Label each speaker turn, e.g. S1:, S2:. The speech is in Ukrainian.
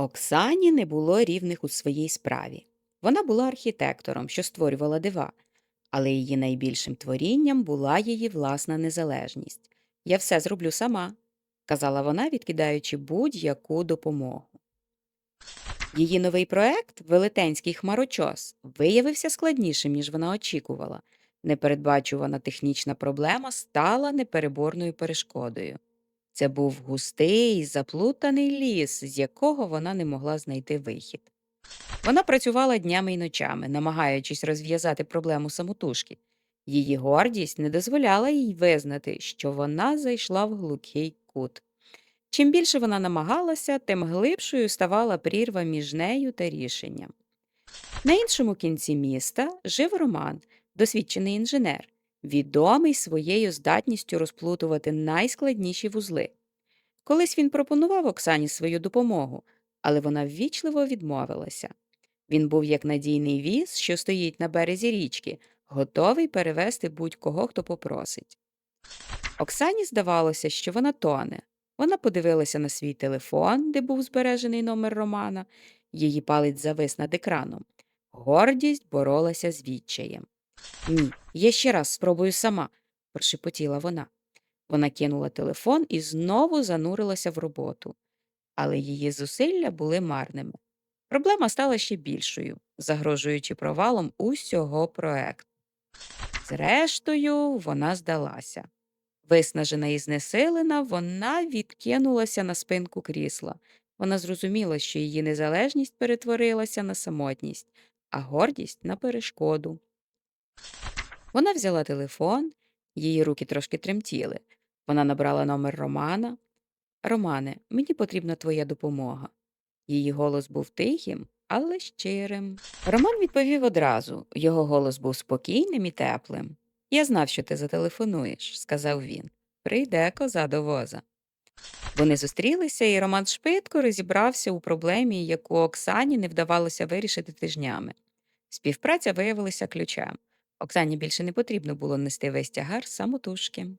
S1: Оксані не було рівних у своїй справі. Вона була архітектором, що створювала дива, але її найбільшим творінням була її власна незалежність. Я все зроблю сама, казала вона, відкидаючи будь-яку допомогу. Її новий проект, велетенський хмарочос, виявився складнішим, ніж вона очікувала. Непередбачувана технічна проблема стала непереборною перешкодою. Це був густий, заплутаний ліс, з якого вона не могла знайти вихід. Вона працювала днями й ночами, намагаючись розв'язати проблему самотужки. Її гордість не дозволяла їй визнати, що вона зайшла в глухий кут. Чим більше вона намагалася, тим глибшою ставала прірва між нею та рішенням. На іншому кінці міста жив Роман, досвідчений інженер, відомий своєю здатністю розплутувати найскладніші вузли. Колись він пропонував Оксані свою допомогу, але вона ввічливо відмовилася. Він був як надійний віз, що стоїть на березі річки, готовий перевести будь-кого, хто попросить. Оксані здавалося, що вона тоне. Вона подивилася на свій телефон, де був збережений номер Романа. Її палець завис над екраном. Гордість боролася з відчаєм. Ні, я ще раз спробую сама, прошепотіла вона. Вона кинула телефон і знову занурилася в роботу. Але її зусилля були марними. Проблема стала ще більшою, загрожуючи провалом усього проекту. Зрештою, вона здалася. Виснажена і знесилена, вона відкинулася на спинку крісла. Вона зрозуміла, що її незалежність перетворилася на самотність, а гордість на перешкоду. Вона взяла телефон, її руки трошки тремтіли. Вона набрала номер Романа. Романе, мені потрібна твоя допомога. Її голос був тихим, але щирим. Роман відповів одразу. Його голос був спокійним і теплим. Я знав, що ти зателефонуєш, сказав він. Прийде коза до воза. Вони зустрілися, і Роман швидко розібрався у проблемі, яку Оксані не вдавалося вирішити тижнями. Співпраця виявилася ключем. Оксані більше не потрібно було нести весь тягар самотужки.